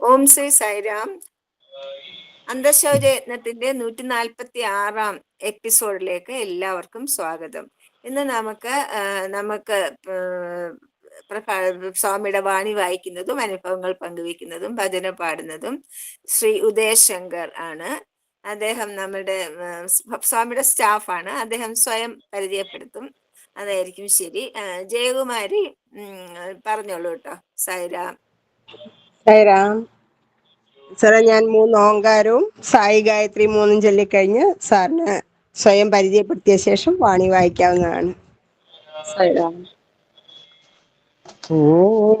ഓം. ശ്രീ സായിരാം. അന്തശൗചയത്നത്തിന്റെ നൂറ്റി നാൽപ്പത്തി ആറാം എപ്പിസോഡിലേക്ക് എല്ലാവർക്കും സ്വാഗതം. ഇന്ന് നമുക്ക് നമുക്ക് സ്വാമിയുടെ വാണി വായിക്കുന്നതും അനുഭവങ്ങൾ പങ്കുവെക്കുന്നതും ഭജന പാടുന്നതും ശ്രീ ഉദയശങ്കർ ആണ്. അദ്ദേഹം നമ്മുടെ സ്വാമിയുടെ സ്റ്റാഫാണ്. അദ്ദേഹം സ്വയം പരിചയപ്പെടുത്തും. അതായിരിക്കും ശരി. ജയകുമാരി പറഞ്ഞോളൂ കേട്ടോ. സായിരാം. സായിരാം. സാറേ ഞാൻ മൂന്ന് ഓങ്കാരവും സായി ഗായത്രി മൂന്നും ചൊല്ലിക്കഴിഞ്ഞ് സാറിന് സ്വയം പരിചയപ്പെടുത്തിയ ശേഷം വാണി വായിക്കാവുന്നതാണ്. സായിരാം. ഓം.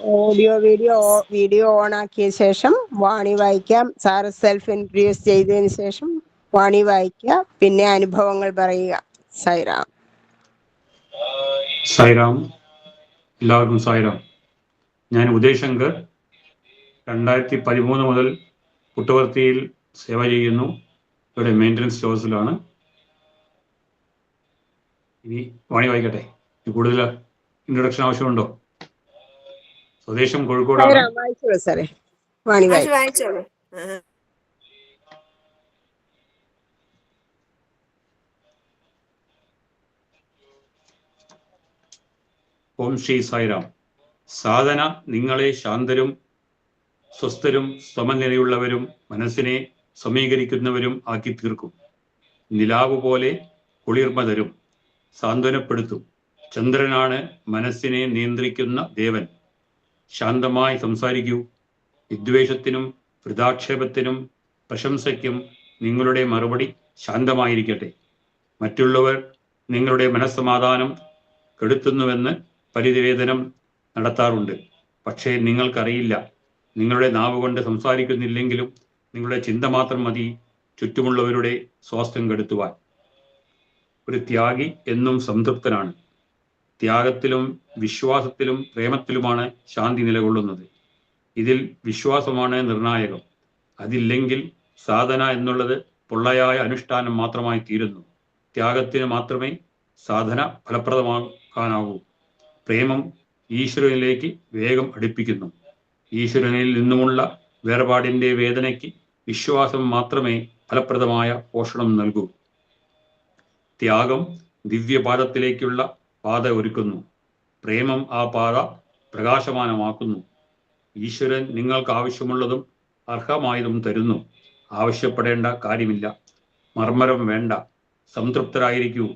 ഓഡിയോ വീഡിയോ വീഡിയോ ഓൺ ആക്കിയ ശേഷം വാണി വായിക്കാം. സാറ് സെൽഫ് ഇൻട്രൊഡ്യൂസ് ചെയ്തതിന് ശേഷം വാണി വായിക്കുക. പിന്നെ അനുഭവങ്ങൾ പറയുക. സൈറാം സൈറാം എല്ലാവർക്കും സൈറാം ഞാൻ ഉദയശങ്കർ രണ്ടായിരത്തി പതിമൂന്ന് മുതൽ പുട്ടുവർത്തിയിൽ സേവ ചെയ്യുന്നു. ഇവിടെ മെയിന്റനൻസ് സ്റ്റോഴ്സിലാണ് ഇനി വാണി വായിക്കട്ടെ. കൂടുതൽ ഇൻട്രൊഡക്ഷൻ ആവശ്യമുണ്ടോ? സ്വദേശം കോഴിക്കോടാണ്. സൈറാം വായിച്ചോളൂ സാറേ. വാണി വായിച്ചോളൂ ഓം ശ്രീ സായിറാം. സാധന നിങ്ങളെ ശാന്തരും സ്വസ്ഥരും സമനിലയുള്ളവരും മനസ്സിനെ സമീകരിക്കുന്നവരും ആക്കി തീർക്കും നിലാവ് പോലെ കുളിർമ തരും. സാന്ത്വനപ്പെടുത്തും. ചന്ദ്രനാണ് മനസ്സിനെ നിയന്ത്രിക്കുന്ന ദേവൻ. ശാന്തമായി സംസാരിക്കൂ. വിദ്വേഷത്തിനും വൃതാക്ഷേപത്തിനും പ്രശംസയ്ക്കും നിങ്ങളുടെ മറുപടി ശാന്തമായിരിക്കട്ടെ. മറ്റുള്ളവർ നിങ്ങളുടെ മനസ്സമാധാനം കെടുത്തുന്നുവെന്ന് പരിനിവേദനം നടത്താറുണ്ട്. പക്ഷേ നിങ്ങൾക്കറിയില്ല. നിങ്ങളുടെ നാവ് കൊണ്ട് സംസാരിക്കുന്നില്ലെങ്കിലും നിങ്ങളുടെ ചിന്ത മാത്രം മതി ചുറ്റുമുള്ളവരുടെ സ്വാസ്ഥ്യം കെടുത്തുവാൻ. ഒരു ത്യാഗി എന്നും സംതൃപ്തനാണ്. ത്യാഗത്തിലും വിശ്വാസത്തിലും പ്രേമത്തിലുമാണ് ശാന്തി നിലകൊള്ളുന്നത്. ഇതിൽ വിശ്വാസമാണ് നിർണായകം. അതില്ലെങ്കിൽ സാധന എന്നുള്ളത് പൊള്ളയായ അനുഷ്ഠാനം മാത്രമായി തീരുന്നു. ത്യാഗത്തിന് മാത്രമേ സാധന ഫലപ്രദമാക്കാനാവൂ. പ്രേമം ഈശ്വരനിലേക്ക് വേഗം അടുപ്പിക്കുന്നു. ഈശ്വരനിൽ നിന്നുമുള്ള വേർപാടിന്റെ വേദനയ്ക്ക് വിശ്വാസം മാത്രമേ ഫലപ്രദമായ പോഷണം നൽകൂ. ത്യാഗം ദിവ്യപാദത്തിലേക്കുള്ള പാത ഒരുക്കുന്നു. പ്രേമം ആ പാത പ്രകാശമാനമാക്കുന്നു. ഈശ്വരൻ നിങ്ങൾക്ക് ആവശ്യമുള്ളതും അർഹമായതും തരുന്നു. ആവശ്യപ്പെടേണ്ട കാര്യമില്ല. മർമ്മരം വേണ്ട. സംതൃപ്തരായിരിക്കൂ.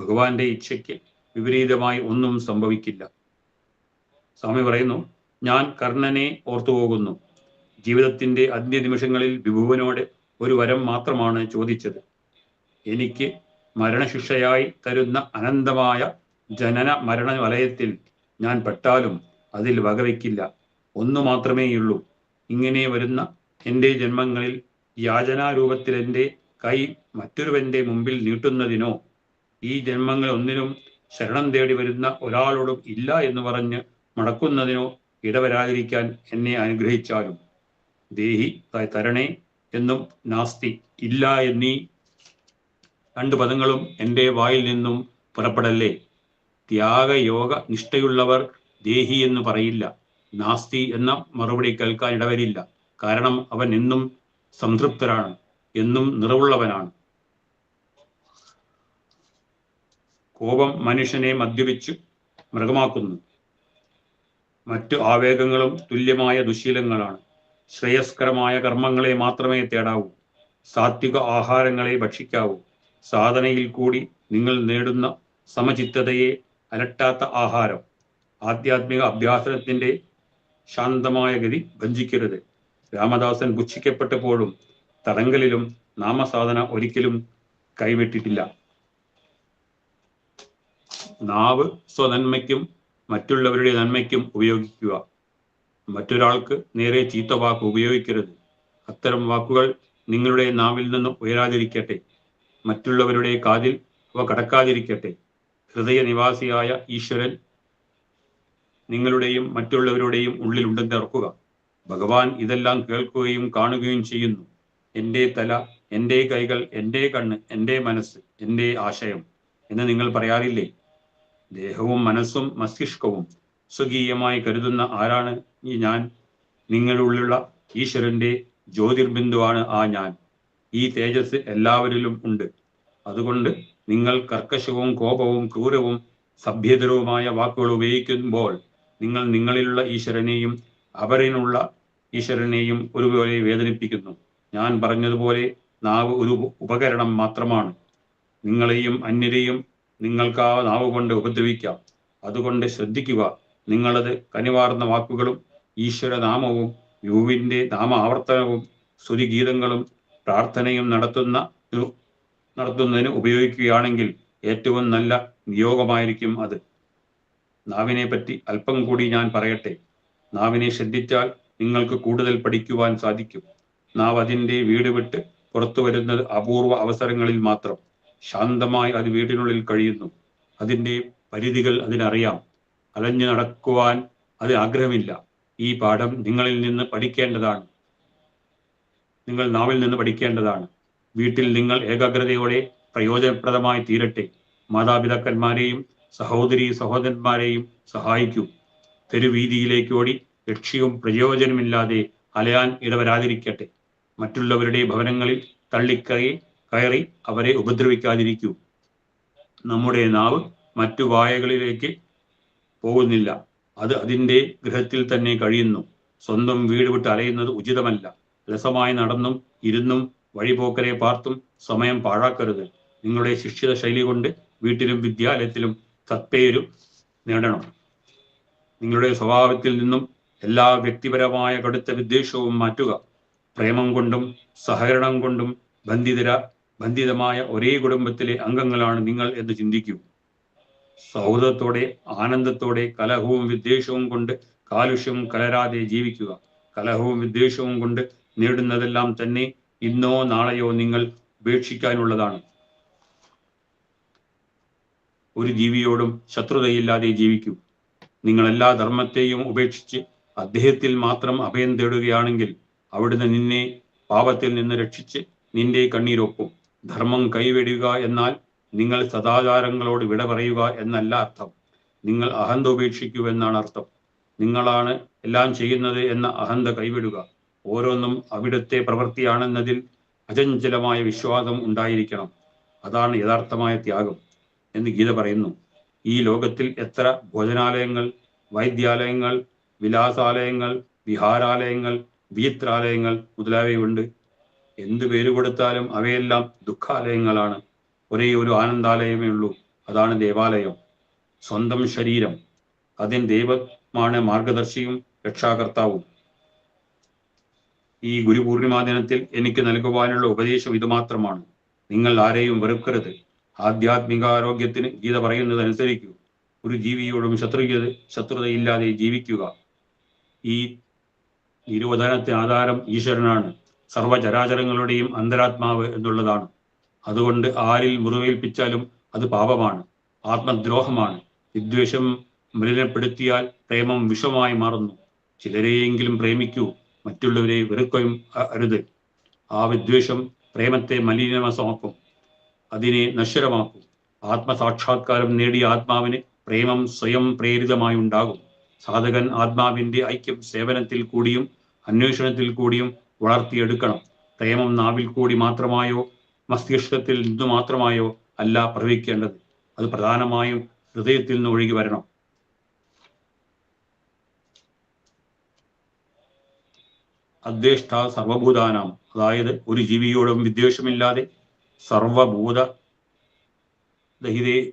ഭഗവാന്റെ ഇച്ഛയ്ക്ക് വിപരീതമായി ഒന്നും സംഭവിക്കില്ല. സ്വാമി പറയുന്നു ഞാൻ കർണനെ ഓർത്തുപോകുന്നു. ജീവിതത്തിന്റെ അന്ത്യ നിമിഷങ്ങളിൽ വിഭുവനോട് ഒരു വരം മാത്രമാണ് ചോദിച്ചത്. എനിക്ക് മരണശിക്ഷയായി തരുന്ന അനന്തമായ ജനന മരണ വലയത്തിൽ ഞാൻ പെട്ടാലും അതിൽ വകവയ്ക്കില്ല ഒന്നു മാത്രമേയുള്ളൂ. ഇങ്ങനെ വരുന്ന എന്റെ ജന്മങ്ങളിൽ യാചനാരൂപത്തിൽ എന്റെ കൈ മറ്റൊരുവന്റെ മുമ്പിൽ നീട്ടുന്നതിനോ ഈ ജന്മങ്ങൾ ഒന്നിനും ശരണം തേടി വരുന്ന ഒരാളോടും ഇല്ല എന്ന് പറഞ്ഞ് മടക്കുന്നതിനോ ഇടവരാതിരിക്കാൻ എന്നെ അനുഗ്രഹിച്ചാലും. ദേഹി തരണേ എന്നും നാസ്തി ഇല്ല എന്നീ രണ്ട് പദങ്ങളും എന്റെ വായിൽ നിന്നും പുറപ്പെടല്ലേ? ത്യാഗയോഗ നിഷ്ഠയുള്ളവർ ദേഹി എന്ന് പറയില്ല. നാസ്തി എന്ന മറുപടി കേൾക്കാൻ ഇടവരില്ല. കാരണം അവൻ എന്നും സംതൃപ്തരാണ് എന്നും നിറവുള്ളവനാണ്. കോപം മനുഷ്യനെ മദ്യപിച്ച് മൃഗമാക്കുന്നു. മറ്റു ആവേഗങ്ങളും തുല്യമായ ദുശീലങ്ങളാണ്. ശ്രേയസ്കരമായ കർമ്മങ്ങളെ മാത്രമേ തേടാവൂ. സാത്വിക ആഹാരങ്ങളെ ഭക്ഷിക്കാവൂ. സാധനയിൽ കൂടി നിങ്ങൾ നേടുന്ന സമചിത്തതയെ അലട്ടാത്ത ആഹാരം ആധ്യാത്മിക അഭ്യാസനത്തിന്റെ ശാന്തമായ ഗതി ഭഞ്ജിക്കരുത് രാമദാസൻ പുച്ഛിക്കപ്പെട്ടപ്പോഴും തടങ്കലിലും നാമസാധന ഒരിക്കലും കൈവിട്ടിട്ടില്ല. നാവ് സ്വനന്മയ്ക്കും മറ്റുള്ളവരുടെ നന്മയ്ക്കും ഉപയോഗിക്കുക. മറ്റൊരാൾക്ക് നേരെ ചീത്ത വാക്ക് ഉപയോഗിക്കരുത്. അത്തരം വാക്കുകൾ നിങ്ങളുടെ നാവിൽ നിന്ന് ഉയരാതിരിക്കട്ടെ. മറ്റുള്ളവരുടെ കാതിൽ അവ കടക്കാതിരിക്കട്ടെ. ഹൃദയനിവാസിയായ ഈശ്വരൻ നിങ്ങളുടെയും മറ്റുള്ളവരുടെയും ഉള്ളിലുണ്ടെന്ന് ഓർക്കുക. ഭഗവാൻ ഇതെല്ലാം കേൾക്കുകയും കാണുകയും ചെയ്യുന്നു. എന്റെ തല എന്റെ കൈകൾ എന്റെ കണ്ണ് എന്റെ മനസ്സ് എന്റെ ആശയം എന്ന് നിങ്ങൾ പറയാറില്ലേ? ദേഹവും മനസ്സും മസ്തിഷ്കവും സ്വകീയമായി കരുതുന്ന ആരാണ് ഈ ഞാൻ? നിങ്ങളുള്ളിലുള്ള ഈശ്വരന്റെ ജ്യോതിർബിന്ദുവാണ് ആ ഞാൻ. ഈ തേജസ് എല്ലാവരിലും ഉണ്ട്. അതുകൊണ്ട് നിങ്ങൾ കർക്കശവും കോപവും ക്രൂരവും സഭ്യതരവുമായ വാക്കുകൾ ഉപയോഗിക്കുമ്പോൾ നിങ്ങൾ നിങ്ങളിലുള്ള ഈശ്വരനെയും അവരിനുള്ള ഈശ്വരനെയും ഒരുപോലെ വേദനിപ്പിക്കുന്നു. ഞാൻ പറഞ്ഞതുപോലെ നാവ് ഒരു ഉപകരണം മാത്രമാണ്. നിങ്ങളെയും അന്യരെയും നിങ്ങൾക്ക് ആ നാവ് കൊണ്ട് ഉപദ്രവിക്കാം. അതുകൊണ്ട് ശ്രദ്ധിക്കുക നിങ്ങളത് കനിവാർന്ന വാക്കുകളും ഈശ്വരനാമവും യുവിന്റെ നാമ ആവർത്തനവും സ്തുതിഗീതങ്ങളും പ്രാർത്ഥനയും നടത്തുന്ന നടത്തുന്നതിന് ഉപയോഗിക്കുകയാണെങ്കിൽ ഏറ്റവും നല്ല നിയോഗമായിരിക്കും അത്. നാവിനെ പറ്റി അല്പം കൂടി ഞാൻ പറയട്ടെ. നാവിനെ ശ്രദ്ധിച്ചാൽ നിങ്ങൾക്ക് കൂടുതൽ പഠിക്കുവാൻ സാധിക്കും. നാവ് അതിന്റെ വീട് വിട്ട് പുറത്തു വരുന്നത് അപൂർവ അവസരങ്ങളിൽ മാത്രം. ശാന്തമായി അത് വീടിനുള്ളിൽ കഴിയുന്നു. അതിന്റെ പരിധികൾ അതിനറിയാം. അലഞ്ഞു നടക്കുവാൻ അത് ആഗ്രഹമില്ല. ഈ പാഠം നിങ്ങളിൽ നിന്ന് പഠിക്കേണ്ടതാണ്. നിങ്ങൾ നാവിൽ നിന്ന് പഠിക്കേണ്ടതാണ്. വീട്ടിൽ നിങ്ങൾ ഏകാഗ്രതയോടെ പ്രയോജനപ്രദമായി തീരട്ടെ. മാതാപിതാക്കന്മാരെയും സഹോദരി സഹോദരന്മാരെയും സഹായിക്കൂ. തെരുവീതിയിലേക്ക് ഓടി ലക്ഷ്യവും പ്രയോജനമില്ലാതെ അലയാൻ ഇടവരാതിരിക്കട്ടെ. മറ്റുള്ളവരുടെ ഭവനങ്ങളിൽ തള്ളിക്കറി കയറി അവരെ ഉപദ്രവിക്കാതിരിക്കൂ. നമ്മുടെ നാവ് മറ്റു വായകളിലേക്ക് പോകുന്നില്ല. അത് അതിന്റെ ഗൃഹത്തിൽ തന്നെ കഴിയുന്നു. സ്വന്തം വീട് വിട്ട് അലയുന്നത് ഉചിതമല്ല. രസമായി നടന്നും ഇരുന്നും വഴിപോക്കരെ പാർത്തും സമയം പാഴാക്കരുത്. നിങ്ങളുടെ ശിക്ഷിത ശൈലി കൊണ്ട് വീട്ടിലും വിദ്യാലയത്തിലും സത്പേരും നേടണം. നിങ്ങളുടെ സ്വഭാവത്തിൽ നിന്നും എല്ലാ വ്യക്തിപരമായ കടുത്ത വിദ്വേഷവും മാറ്റുക. പ്രേമം കൊണ്ടും സഹകരണം കൊണ്ടും ബന്ധിതര ബന്ധിതമായ ഒരേ കുടുംബത്തിലെ അംഗങ്ങളാണ് നിങ്ങൾ എന്ന് ചിന്തിക്കൂ. സൗഹൃദത്തോടെ ആനന്ദത്തോടെ കലഹവും വിദ്വേഷവും കൊണ്ട് കാലുഷ്യവും കലരാതെ ജീവിക്കുക. കലഹവും വിദ്വേഷവും കൊണ്ട് നേടുന്നതെല്ലാം തന്നെ ഇന്നോ നാളെയോ നിങ്ങൾ ഉപേക്ഷിക്കാനുള്ളതാണ്. ഒരു ജീവിയോടും ശത്രുതയില്ലാതെ ജീവിക്കൂ. നിങ്ങൾ എല്ലാ ധർമ്മത്തെയും ഉപേക്ഷിച്ച് അദ്ദേഹത്തിൽ മാത്രം അഭയം തേടുകയാണെങ്കിൽ അവിടുന്ന് നിന്നെ പാപത്തിൽ നിന്ന് രക്ഷിച്ച് നിന്റെ കണ്ണീരൊപ്പും ധർമ്മം കൈവെടിയുക എന്നാൽ നിങ്ങൾ സദാചാരങ്ങളോട് വിട പറയുക എന്നല്ല അർത്ഥം. നിങ്ങൾ അഹന്ത ഉപേക്ഷിക്കൂ എന്നാണ് അർത്ഥം. നിങ്ങളാണ് എല്ലാം ചെയ്യുന്നത് എന്ന അഹന്ത കൈവിടുക. ഓരോന്നും അവിടുത്തെ പ്രവൃത്തിയാണെന്നതിൽ അചഞ്ചലമായ വിശ്വാസം ഉണ്ടായിരിക്കണം. അതാണ് യഥാർത്ഥമായ ത്യാഗം എന്ന് ഗീത പറയുന്നു. ഈ ലോകത്തിൽ എത്ര ഭോജനാലയങ്ങൾ വൈദ്യാലയങ്ങൾ വിലാസാലയങ്ങൾ വിഹാരാലയങ്ങൾ വീത്രാലയങ്ങൾ മുതലായവയുണ്ട്. എന്ത് പേര് കൊടുത്താലും അവയെല്ലാം ദുഃഖാലയങ്ങളാണ്. ഒരേ ഒരു ആനന്ദാലയമേ ഉള്ളൂ. അതാണ് ദേവാലയം. സ്വന്തം ശരീരം. അതിൻ ദൈവമാണ് മാർഗദർശിയും രക്ഷാകർത്താവും. ഈ ഗുരുപൂർണിമാ ദിനത്തിൽ എനിക്ക് നൽകുവാനുള്ള ഉപദേശം ഇത് മാത്രമാണ്. നിങ്ങൾ ആരെയും വെറുക്കരുത്. ആധ്യാത്മിക ആരോഗ്യത്തിന് ഗീത പറയുന്നത് അനുസരിക്കൂ ഒരു ജീവിയോടും ശത്രുത ശത്രുതയില്ലാതെ ജീവിക്കുക. ഈ നിരോധനത്തിന് ആധാരം ഈശ്വരനാണ്. സർവചരാചരങ്ങളുടെയും അന്തരാത്മാവ് എന്നുള്ളതാണ്. അതുകൊണ്ട് ആരിൽ മുറിവേൽപ്പിച്ചാലും അത് പാപമാണ്. ആത്മദ്രോഹമാണ്. വിദ്വേഷം മലിനപ്പെടുത്തിയാൽ പ്രേമം വിഷമായി മാറുന്നു. ചിലരെയെങ്കിലും പ്രേമിക്കൂ. മറ്റുള്ളവരെ വെറുക്കുകയും അരുത്. ആ വിദ്വേഷം പ്രേമത്തെ മലിനമസമാക്കും. അതിനെ നശ്വരമാക്കും. ആത്മസാക്ഷാത്കാരം നേടിയ ആത്മാവിന് പ്രേമം സ്വയം പ്രേരിതമായി ഉണ്ടാകും. സാധകൻ ആത്മാവിന്റെ ഐക്യം സേവനത്തിൽ കൂടിയും അന്വേഷണത്തിൽ കൂടിയും വളർത്തിയെടുക്കണം. പ്രേമം നാവിൽ കൂടി മാത്രമായോ മസ്തിഷ്കത്തിൽ നിന്നു മാത്രമായോ അല്ല പ്രവഹിക്കേണ്ടത്. അത് പ്രധാനമായും ഹൃദയത്തിൽ നിന്ന് ഒഴുകി വരണം. അദ്വേഷ്ട സർവഭൂതാനാം. അതായത് ഒരു ജീവിയോടും വിദ്വേഷമില്ലാതെ സർവഭൂത ദഹിതേ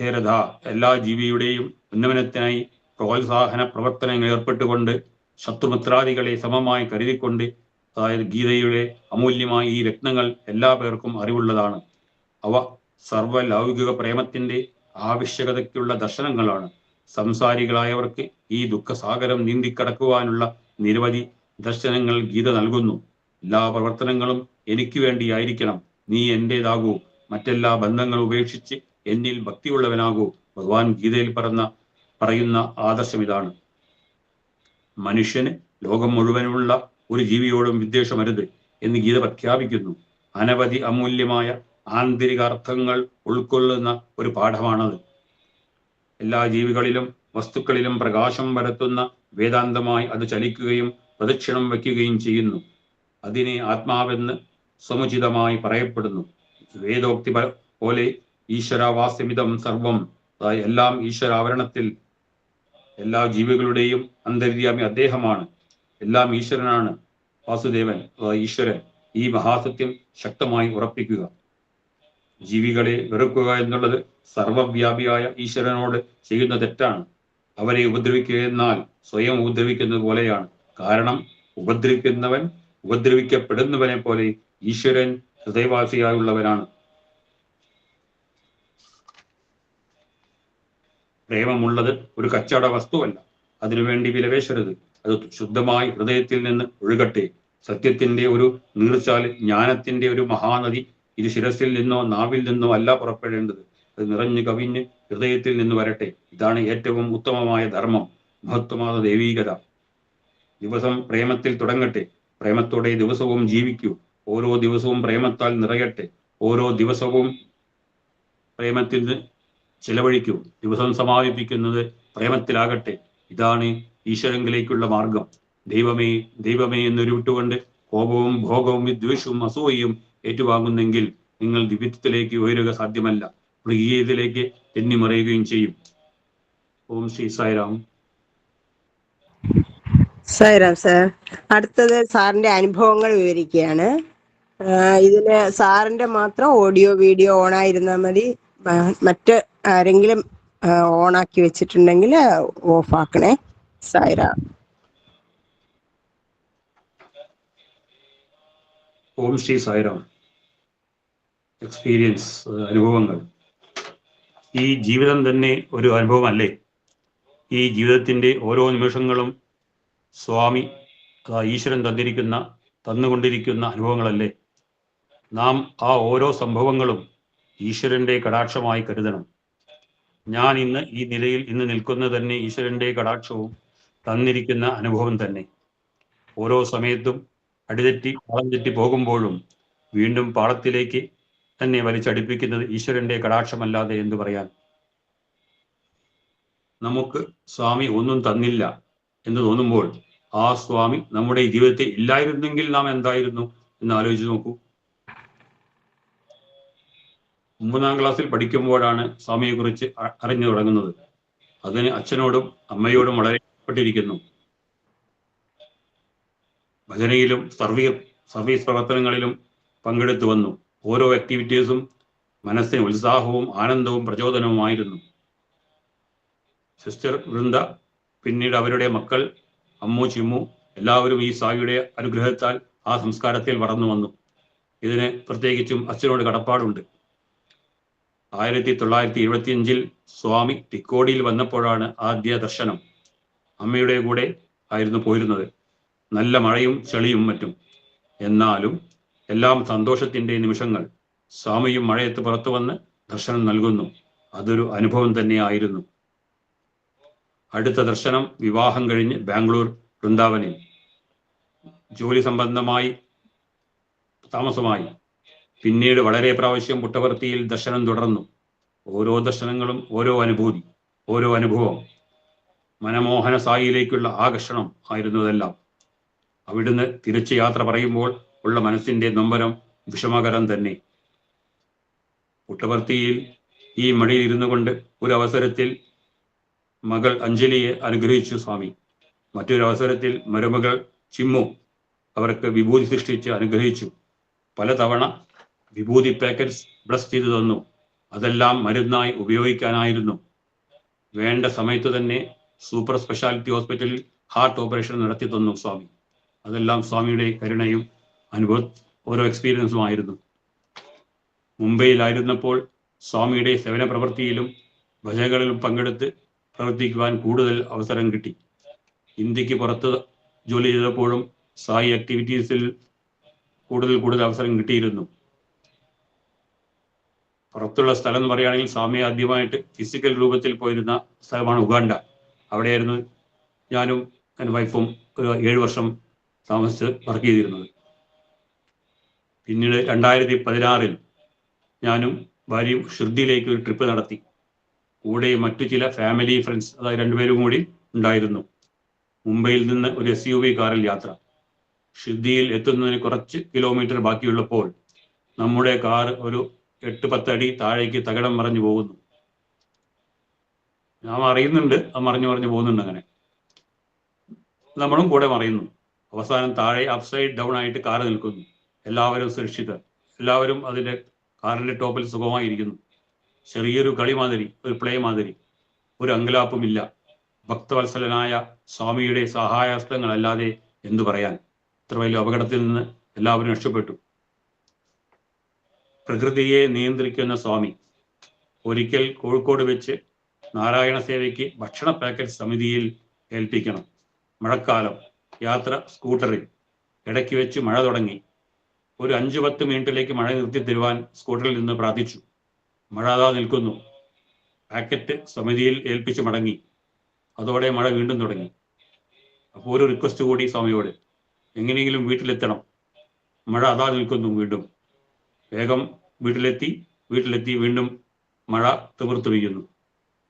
ധേരഥ. എല്ലാ ജീവിയുടെയും ഉന്നമനത്തിനായി പ്രോത്സാഹന പ്രവർത്തനങ്ങൾ ഏർപ്പെട്ടുകൊണ്ട് ശത്രുമിത്രാദികളെ സമമായി കരുതിക്കൊണ്ട് അതായത് ഗീതയുടെ അമൂല്യമായ ഈ രത്നങ്ങൾ എല്ലാ പേർക്കും അറിവുള്ളതാണ്. അവ സർവലൗകിക പ്രേമത്തിന്റെ ആവശ്യകതയ്ക്കുള്ള ദർശനങ്ങളാണ്. സംസാരികളായവർക്ക് ഈ ദുഃഖസാഗരം നീന്തിക്കടക്കുവാനുള്ള നിരവധി ദർശനങ്ങൾ ഗീത നൽകുന്നു. എല്ലാ പ്രവർത്തനങ്ങളും എനിക്ക് വേണ്ടിയായിരിക്കണം. നീ എന്റേതാകൂ. മറ്റെല്ലാ ബന്ധങ്ങളും ഉപേക്ഷിച്ച് എന്നിൽ ഭക്തിയുള്ളവനാകൂ. ഭഗവാൻ ഗീതയിൽ പറഞ്ഞ പറയുന്ന ആദർശം ഇതാണ്. മനുഷ്യന് ലോകം മുഴുവനുള്ള ഒരു ജീവിയോടും വിദ്വേഷമരുത് എന്ന് ഗീത പ്രഖ്യാപിക്കുന്നു. അനവധി അമൂല്യമായ ആന്തരിക അർത്ഥങ്ങൾ ഉൾക്കൊള്ളുന്ന ഒരു പാഠമാണത്. എല്ലാ ജീവികളിലും വസ്തുക്കളിലും പ്രകാശം പരത്തുന്ന വേദാന്തമായി അത് ചലിക്കുകയും പ്രദക്ഷിണം വയ്ക്കുകയും ചെയ്യുന്നു. അതിനെ ആത്മാവെന്ന് സമുചിതമായി പറയപ്പെടുന്നു. വേദോക്തി പോലെ ഈശ്വരാവാസ്യമിതം സർവം. എല്ലാം ഈശ്വരാവരണത്തിൽ എല്ലാ ജീവികളുടെയും അന്തര്യാമി അദ്ദേഹമാണ്. എല്ലാം ഈശ്വരനാണ് വാസുദേവൻ. ഈശ്വരൻ. ഈ മഹാസത്യം ശക്തമായി ഉറപ്പിക്കുക. ജീവികളെ വെറുക്കുക എന്നുള്ളത് സർവവ്യാപിയായ ഈശ്വരനോട് ചെയ്യുന്ന തെറ്റാണ്. അവരെ ഉപദ്രവിക്കുക എന്നാൽ സ്വയം ഉപദ്രവിക്കുന്നത് പോലെയാണ്. കാരണം ഉപദ്രവിക്കുന്നവൻ ഉപദ്രവിക്കപ്പെടുന്നവനെ പോലെ ഈശ്വരൻ ഹൃദയവാസിയായുള്ളവനാണ്. പ്രേമമുള്ളത് ഒരു കച്ചവട വസ്തുവല്ല. അതിനുവേണ്ടി വിലവേശരുത്. അത് ശുദ്ധമായി ഹൃദയത്തിൽ നിന്ന് ഒഴുകട്ടെ. സത്യത്തിന്റെ ഒരു നീർച്ചാൽ ജ്ഞാനത്തിന്റെ ഒരു മഹാനദി ഇത് ശിരസിൽ നിന്നോ നാവിൽ നിന്നോ അല്ല പുറപ്പെടേണ്ടത്. അത് നിറഞ്ഞു കവിഞ്ഞ് ഹൃദയത്തിൽ നിന്ന് വരട്ടെ. ഇതാണ് ഏറ്റവും ഉത്തമമായ ധർമ്മം. മഹത്വമായ ദൈവീകത. ദിവസം പ്രേമത്തിൽ തുടങ്ങട്ടെ. പ്രേമത്തോടെ ദിവസവും ജീവിക്കൂ. ഓരോ ദിവസവും പ്രേമത്താൽ നിറയട്ടെ. ഓരോ ദിവസവും പ്രേമത്തിൽ ചെലവഴിക്കൂ. ദിവസം സമാപിപ്പിക്കുന്നത് പ്രേമത്തിലാകട്ടെ. ഇതാണ് ഈശ്വരങ്കിലേക്കുള്ള മാർഗം. ദൈവമേ ദൈവമേ എന്നൊരുവിട്ടുകൊണ്ട് കോപവും ഭോഗവും വിദ്വേഷവും അസൂയയും ഏറ്റുവാങ്ങുന്നെങ്കിൽ നിങ്ങൾ ദിവ്യത്വത്തിലേക്ക് ഉയരുക സാധ്യമല്ല. മൃഗീയത്തിലേക്ക് തെന്നിമറയുകയും ചെയ്യും. ഓം ശ്രീ സായിരാം സായിരാം സാർ. അടുത്തത് സാറിന്റെ അനുഭവങ്ങൾ വിവരിക്കുകയാണ്. ഇതിന് സാറിന്റെ മാത്രം ഓഡിയോ വീഡിയോ ഓൺ ആയിരുന്നാൽ മതി മറ്റ് ആരെങ്കിലും ഓണാക്കി വെച്ചിട്ടുണ്ടെങ്കിൽ ഓഫ് ആക്കണേ സായിരാം ഓം ശ്രീ സായിറാം. എക്സ്പീരിയൻസ് അനുഭവങ്ങൾ. ഈ ജീവിതം തന്നെ ഒരു അനുഭവമല്ലേ? ഈ ജീവിതത്തിന്റെ ഓരോ നിമിഷങ്ങളും സ്വാമി ഈശ്വരൻ തന്നിരിക്കുന്ന തന്നുകൊണ്ടിരിക്കുന്ന അനുഭവങ്ങളല്ലേ? നാം ആ ഓരോ സംഭവങ്ങളും ഈശ്വരന്റെ കടാക്ഷമായി കരുതണം. ഞാൻ ഇന്ന് ഈ നിലയിൽ ഇന്ന് നിൽക്കുന്ന തന്നെ ഈശ്വരന്റെ കടാക്ഷവും തന്നിരിക്കുന്ന അനുഭവം തന്നെ. ഓരോ സമയത്തും അടിതെറ്റി പാളം തെറ്റി പോകുമ്പോഴും വീണ്ടും പാളത്തിലേക്ക് തന്നെ വലിച്ചടിപ്പിക്കുന്നത് ഈശ്വരന്റെ കടാക്ഷമല്ലാതെ എന്ന് പറയാൻ? നമുക്ക് സ്വാമി ഒന്നും തന്നില്ല എന്ന് തോന്നുമ്പോൾ ആ സ്വാമി നമ്മുടെ ജീവിതത്തെ ഇല്ലായിരുന്നെങ്കിൽ നാം എന്തായിരുന്നു? എന്ന് ആലോചിച്ച് നോക്കൂ. ഒമ്പതാം ക്ലാസ്സിൽ പഠിക്കുമ്പോഴാണ് സ്വാമിയെ കുറിച്ച് അറിഞ്ഞു തുടങ്ങുന്നത്. അതിന് അച്ഛനോടും അമ്മയോടും വളരെ പെട്ടിരിക്കുന്നു ഭജനയിലും സർവീസ് സർവീസ് പ്രവർത്തനങ്ങളിലും പങ്കെടുത്തു വന്നു. ഓരോ ആക്ടിവിറ്റീസും മനസ്സിന് ഉത്സാഹവും ആനന്ദവും പ്രചോദനവുമായിരുന്നു. സിസ്റ്റർ വൃന്ദ പിന്നീട് അവരുടെ മക്കൾ അമ്മു ചിമ്മു എല്ലാവരും ഈ സായിയുടെ അനുഗ്രഹത്താൽ ആ സംസ്കാരത്തിൽ വളർന്നു വന്നു. ഇതിന് പ്രത്യേകിച്ചും അച്ഛനോട് കടപ്പാടുണ്ട്. ആയിരത്തി തൊള്ളായിരത്തി എഴുപത്തിയഞ്ചിൽ സ്വാമി തിക്കോടിയിൽ വന്നപ്പോഴാണ് ആദ്യ ദർശനം. അമ്മയുടെ കൂടെ ആയിരുന്നു പോയിരുന്നത് നല്ല മഴയും ചെളിയും മറ്റും. എന്നാലും എല്ലാം സന്തോഷത്തിന്റെ നിമിഷങ്ങൾ. സ്വാമിയും മഴയത്ത് പുറത്തു വന്ന് ദർശനം നൽകുന്നു. അതൊരു അനുഭവം തന്നെയായിരുന്നു അടുത്ത ദർശനം വിവാഹം കഴിഞ്ഞ് ബാംഗ്ലൂർ വൃന്ദാവനിൽ. ജോലി സംബന്ധമായി താമസമായി. പിന്നീട് വളരെ പ്രാവശ്യം പുട്ടവർത്തിയിൽ ദർശനം തുടർന്നു. ഓരോ ദർശനങ്ങളും ഓരോ അനുഭൂതി ഓരോ അനുഭവം. മനമോഹന സായിയിലേക്കുള്ള ആകർഷണം ആയിരുന്നു അതെല്ലാം അവിടുന്ന് തിരിച്ചു യാത്ര പറയുമ്പോൾ ഉള്ള മനസ്സിന്റെ നൊമ്പരം വിഷമകരം തന്നെ. പുട്ടവർത്തിയിൽ ഈ മടിയിൽ ഇരുന്നു കൊണ്ട് ഒരു അവസരത്തിൽ മകൾ അഞ്ജലിയെ അനുഗ്രഹിച്ചു സ്വാമി. മറ്റൊരു അവസരത്തിൽ മരുമകൾ ചിമ്മു അവർക്ക് വിഭൂതി സൃഷ്ടിച്ച് അനുഗ്രഹിച്ചു. പലതവണ വിഭൂതി പാക്കറ്റ്സ് ബ്ലസ് ചെയ്തു തന്നു. അതെല്ലാം മരുന്നായി ഉപയോഗിക്കാനായിരുന്നു. വേണ്ട സമയത്ത് തന്നെ സൂപ്പർ സ്പെഷ്യാലിറ്റി ഹോസ്പിറ്റലിൽ ഹാർട്ട് ഓപ്പറേഷൻ നടത്തി തന്നു സ്വാമി. അതെല്ലാം സ്വാമിയുടെ കരുണയും അനുഭവ ഓരോ എക്സ്പീരിയൻസും ആയിരുന്നു. മുംബൈയിലായിരുന്നപ്പോൾ സ്വാമിയുടെ സേവന പ്രവൃത്തിയിലും ഭജനകളിലും പങ്കെടുത്ത് പ്രവർത്തിക്കുവാൻ കൂടുതൽ അവസരം കിട്ടി. ഇന്ത്യയ്ക്ക് പുറത്ത് ജോലി ചെയ്തപ്പോഴും സായി ആക്ടിവിറ്റീസിൽ കൂടുതൽ കൂടുതൽ അവസരം കിട്ടിയിരുന്നു. പുറത്തുള്ള സ്ഥലം എന്ന് പറയുകയാണെങ്കിൽ സ്വാമി ആദ്യമായിട്ട് ഫിസിക്കൽ രൂപത്തിൽ പോയിരുന്ന സ്ഥലമാണ് ഉഗാണ്ട. അവിടെയായിരുന്നു ഞാനും എന്റെ വൈഫും ഒരു ഏഴ് വർഷം താമസിച്ച് വർക്ക് ചെയ്തിരുന്നത്. പിന്നീട് രണ്ടായിരത്തി പതിനാറിൽ ഞാനും ഭാര്യയും ഷിർദിയിലേക്ക് ഒരു ട്രിപ്പ് നടത്തി. കൂടെ മറ്റു ചില ഫാമിലി ഫ്രണ്ട്സ് അതായത് രണ്ടുപേരും കൂടി ഉണ്ടായിരുന്നു. മുംബൈയിൽ നിന്ന് ഒരു എസ് യു വി കാറിൽ യാത്ര. ഷിദ്ദിയിൽ എത്തുന്നതിന് കുറച്ച് കിലോമീറ്റർ ബാക്കിയുള്ളപ്പോൾ നമ്മുടെ കാർ ഒരു എട്ട് പത്തടി താഴേക്ക് തകടം മറിഞ്ഞു പോകുന്നു. ഞാൻ അറിയുന്നുണ്ട് അത് മറിഞ്ഞു മറിഞ്ഞു പോകുന്നുണ്ട് അങ്ങനെ. നമ്മളും കൂടെ മറിയുന്നു. അവസാനം താഴെ അപ്സൈഡ് ഡൗൺ ആയിട്ട് കാർ നിൽക്കുന്നു. എല്ലാവരും സുരക്ഷിതർ. എല്ലാവരും അതിന്റെ കാറിന്റെ ടോപ്പിൽ സുഖമായിരിക്കുന്നു. ചെറിയൊരു കളി മാതിരി ഒരു പ്ലേ മാതിരി ഒരു അങ്കലാപ്പുമില്ല ഭക്തവത്സലനായ സ്വാമിയുടെ സഹായഹസ്തങ്ങളല്ലാതെ എന്തു പറയാൻ? ഇത്ര വലിയ അപകടത്തിൽ നിന്ന് എല്ലാവരും രക്ഷപ്പെട്ടു. പ്രകൃതിയെ നിയന്ത്രിക്കുന്ന സ്വാമി ഒരിക്കൽ കോഴിക്കോട് വെച്ച് നാരായണ സേവയ്ക്ക് ഭക്ഷണ പാക്കറ്റ് സമിതിയിൽ ഏൽപ്പിക്കണം. മഴക്കാലം യാത്ര സ്കൂട്ടറിൽ. ഇടയ്ക്ക് വെച്ച് മഴ തുടങ്ങി. ഒരു അഞ്ചു പത്ത് മിനിറ്റിലേക്ക് മഴ നിർത്തി തരുവാൻ സ്കൂട്ടറിൽ നിന്ന് പ്രാർത്ഥിച്ചു. മഴ നിൽക്കുന്നു. പാക്കറ്റ് സമിതിയിൽ ഏൽപ്പിച്ച് മടങ്ങി. അതോടെ മഴ വീണ്ടും തുടങ്ങി. അപ്പോൾ ഒരു റിക്വസ്റ്റ് കൂടി സ്വാമിയോട്. എങ്ങനെയെങ്കിലും വീട്ടിലെത്തണം. മഴ അതാ നിൽക്കുന്നു വീണ്ടും. വേഗം വീട്ടിലെത്തി വീട്ടിലെത്തി വീണ്ടും മഴ തിമിർത്തൊഴിയുന്നു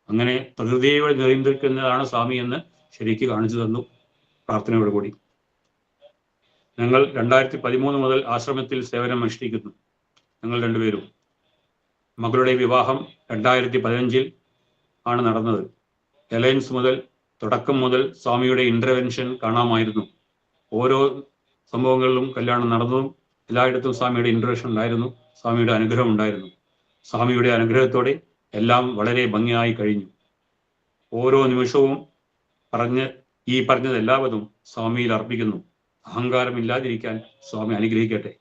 അങ്ങനെ പ്രകൃതിയോട് നിയന്ത്രിക്കുന്നതാണ് സ്വാമി എന്ന് ശരിക്ക് കാണിച്ചു തന്നു പ്രാർത്ഥനയോട് കൂടി. ഞങ്ങൾ രണ്ടായിരത്തി പതിമൂന്ന് മുതൽ ആശ്രമത്തിൽ സേവനം അനുഷ്ഠിക്കുന്നു. ഞങ്ങൾ രണ്ടുപേരും. മകളുടെ വിവാഹം രണ്ടായിരത്തി പതിനഞ്ചിൽ ആണ് നടന്നത്. എലയൻസ് മുതൽ തുടക്കം മുതൽ സ്വാമിയുടെ ഇന്റർവെൻഷൻ കാണാമായിരുന്നു. ഓരോ സംഭവങ്ങളിലും കല്യാണം നടന്നതും എല്ലായിടത്തും സ്വാമിയുടെ ഇന്റർവെൻഷൻ ഉണ്ടായിരുന്നു സ്വാമിയുടെ അനുഗ്രഹം ഉണ്ടായിരുന്നു. സ്വാമിയുടെ അനുഗ്രഹത്തോടെ എല്ലാം വളരെ ഭംഗിയായി കഴിഞ്ഞു. ഓരോ നിമിഷവും പറഞ്ഞ് ഈ പറഞ്ഞത് എല്ലാവരും സ്വാമിയിൽ അർപ്പിക്കുന്നു. അഹങ്കാരമില്ലാതിരിക്കാൻ സ്വാമി അനുഗ്രഹിക്കട്ടെ.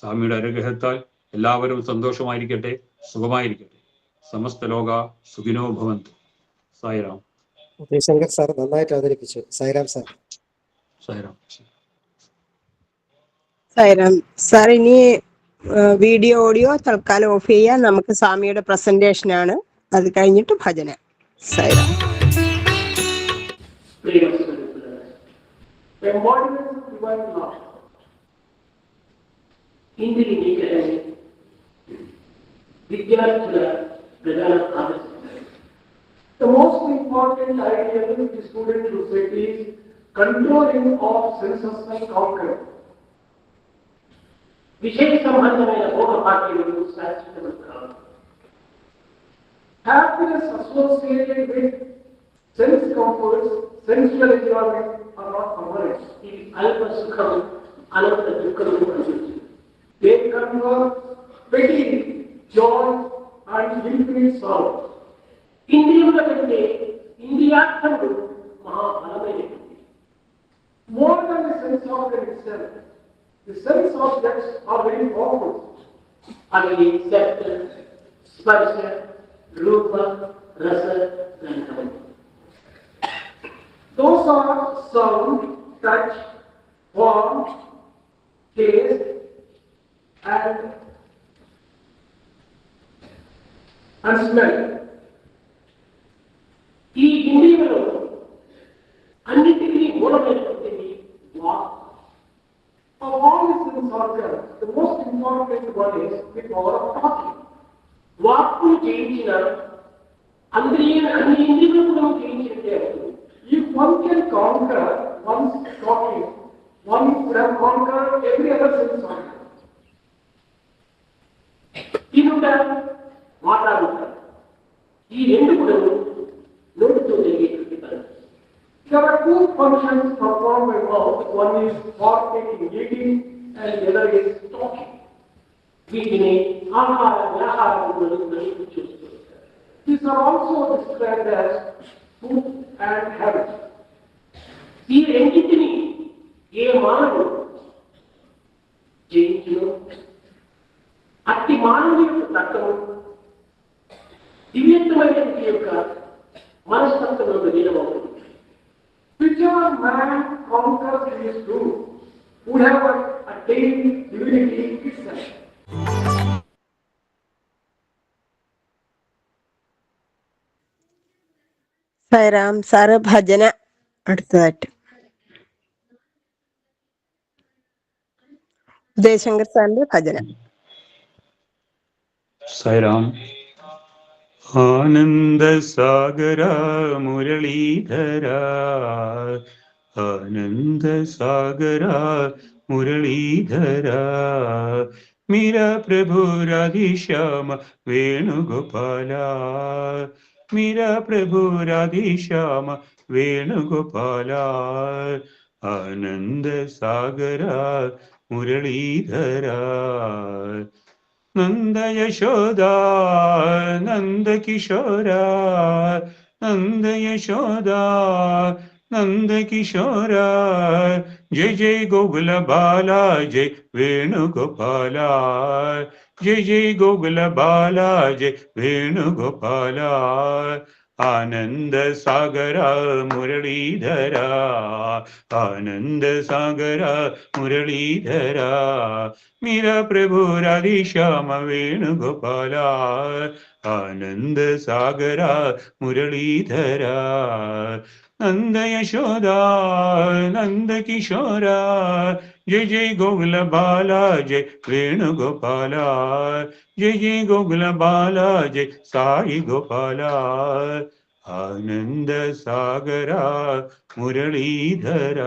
സ്വാമിയുടെ അനുഗ്രഹത്താൽ എല്ലാവരും സന്തോഷമായിരിക്കട്ടെ സുഖമായിരിക്കട്ടെ. സമസ്ത ലോക സുഖിനോ ഭവന് സായിരാം ശങ്കർ സാർ നന്നായിട്ട് അവതരിപ്പിച്ചു. സായിരാം സാർ. സായിരാം സായിരാം സാർ ഇനി വീഡിയോ ഓഡിയോ തൽക്കാലം ഓഫ് ചെയ്യാൻ നമുക്ക് സ്വാമിയുടെ പ്രസന്റേഷൻ ആണ്. അത് കഴിഞ്ഞിട്ട് ഭജന. Sai Ram embodiment of divine love Indeed, the unique విద్యార్థుల ప్రధాన ఆదర్శం The most important idea in the student society is controlling of senses and conquering. విషయ సంబంధమైన భోగ పాఠ్యములు శాశ్వతము కాదు Happiness associated with sense comforts, sensual enjoyment are not permanent. ఇవి అల్ప సుఖం అనంత దుఃఖం అనుభవించు They convert petty joy, and infinite sorrow. ഇന്ത്യയുള്ളതിന്റെ ഇന്ത്യാർത്ഥം മഹാഫലമായിരിക്കും More than the sense of it itself, the sense objects are very powerful. അതിൽ ശബ്ദ സ്പർശ രൂപ രസ ഗന്ധം Those are sound, touch, form, taste, and and smell. ఈ ఇంద్రియములు అన్నిటికీ మూలమైనటువంటిది వాక్ Of all the sense organs, the most important one is the power of talking. వాక్కు జయించిన అందరి అన్ని ఇంద్రియములను జయించినట్టే అవుతుంది. If one can conquer one's talking, one would have conquered every other sense organ. తినుట మాట్లాడుట ఈ రెండు కూడా నోటితో జరిగేటువంటి పని There are two functions performed by mouth. One is partaking, eating, and the other is talking. వీటిని ఆహార వ్యాహారములను మనకు చూస్తారు These are also described as food and habit. ఈ రెండింటిని ఏ మానవుడు జయించును అట్టి మానవుని యొక్క తత్వం దివ్యత్వమైనటువంటి యొక్క మనస్తత్వంలో లీనమవుతుంది Whichever man conquers these two would have attained divinity itself. Sairam sir ഭജന അടുത്തതായിട്ട് ഉദയശങ്കർ സാറിന്റെ ഭജന സൈറാം ആനന്ദ സാഗര മുരളീധര ആനന്ദസാഗര മുരളീധര. മീര പ്രഭു രാധിശ്യാമ വേണുഗോപാല മീര പ്രഭു രാധിശ്യാമ വേണുഗോപാല ആനന്ദസാഗര മുരളീധര. നന്ദ യശോദ നന്ദ കിശോര നന്ദ യശോദ നന്ദ കിശോര ജയ ജയ ഗോകുല ബാല ജയ വേണുഗോപാല ജയ ജയ ഗോകുല ബാല ജയ വേണുഗോപാല ആനന്ദ സാഗര മുരളീധര ആനന്ദ സാഗര മുരളീധര. മീര പ്രഭു രാധീശ്യാമ വേണുഗോപാല ആനന്ദ സാഗര മുരളീധര. നന്ദ യശോദ നന്ദ കിശോര ജയ ജയ ഗോകുല ബാല ജയ വേണുഗോപാല ജയ ജയ ഗോകുല ബാല ജയ് സായി ഗോപാല ആനന്ദ സാഗര മുരളീധര.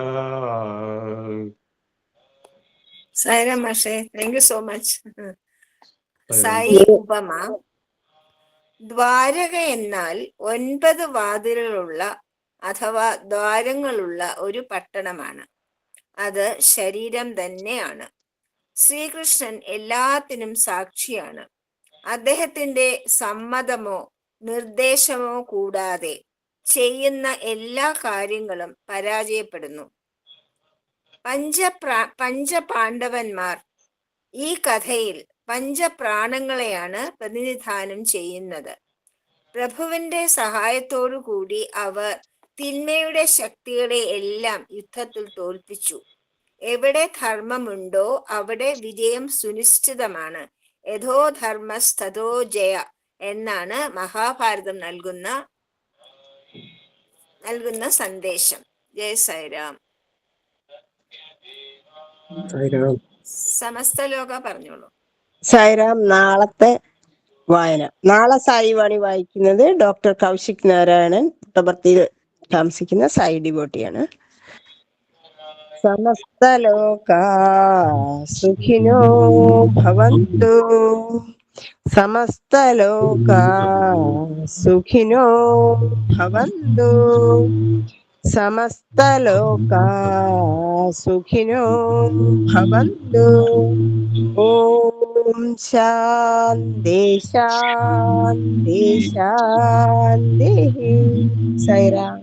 സായിരാം മാഷേ thank you so much Sai Upama. Dwaraka എന്നാൽ ഒൻപത് വാതിലുകളുള്ള അഥവാ ദ്വാരങ്ങളുള്ള ഒരു പട്ടണമാണ്. അത് ശരീരം തന്നെയാണ്. ശ്രീകൃഷ്ണൻ എല്ലാത്തിനും സാക്ഷിയാണ്. അദ്ദേഹത്തിന്റെ സമ്മതമോ നിർദ്ദേശമോ കൂടാതെ ചെയ്യുന്ന എല്ലാ കാര്യങ്ങളും പരാജയപ്പെടുന്നു. പഞ്ചപ്രാ പഞ്ചപാണ്ഡവന്മാർ ഈ കഥയിൽ പഞ്ചപ്രാണങ്ങളെയാണ് പ്രതിനിധാനം ചെയ്യുന്നത്. പ്രഭുവിന്റെ സഹായത്തോടു കൂടി അവർ തിന്മയുടെ ശക്തികളെ എല്ലാം യുദ്ധത്തിൽ തോൽപ്പിച്ചു. എവിടെ ധർമ്മമുണ്ടോ അവിടെ വിജയം സുനിശ്ചിതമാണ്. യഥോ ധർമ്മസ്ഥതോ ജയ എന്നാണ് മഹാഭാരതം നൽകുന്ന നൽകുന്ന സന്ദേശം. ജയ സൈറാം സമസ്ത ലോക പറഞ്ഞോളൂ. സൈറാം നാളത്തെ വായന. നാളെ സായി വാണി വായിക്കുന്നത് ഡോക്ടർ കൗശിക് നാരായണൻ. പുട്ടപർത്തിയിൽ താമസിക്കുന്ന സായി ഡിബോട്ടിയാണ് സമസ്ത ലോക സുഖിനോ ഭവന്തു. സമസ്ത ലോക സുഖിനോ ഭവന്തു. സമസ്ത ലോക സുഖിനോ ഭവന്തു. ഓം ശാന്തി ശാന്തി ശാന്തി. സൈറാം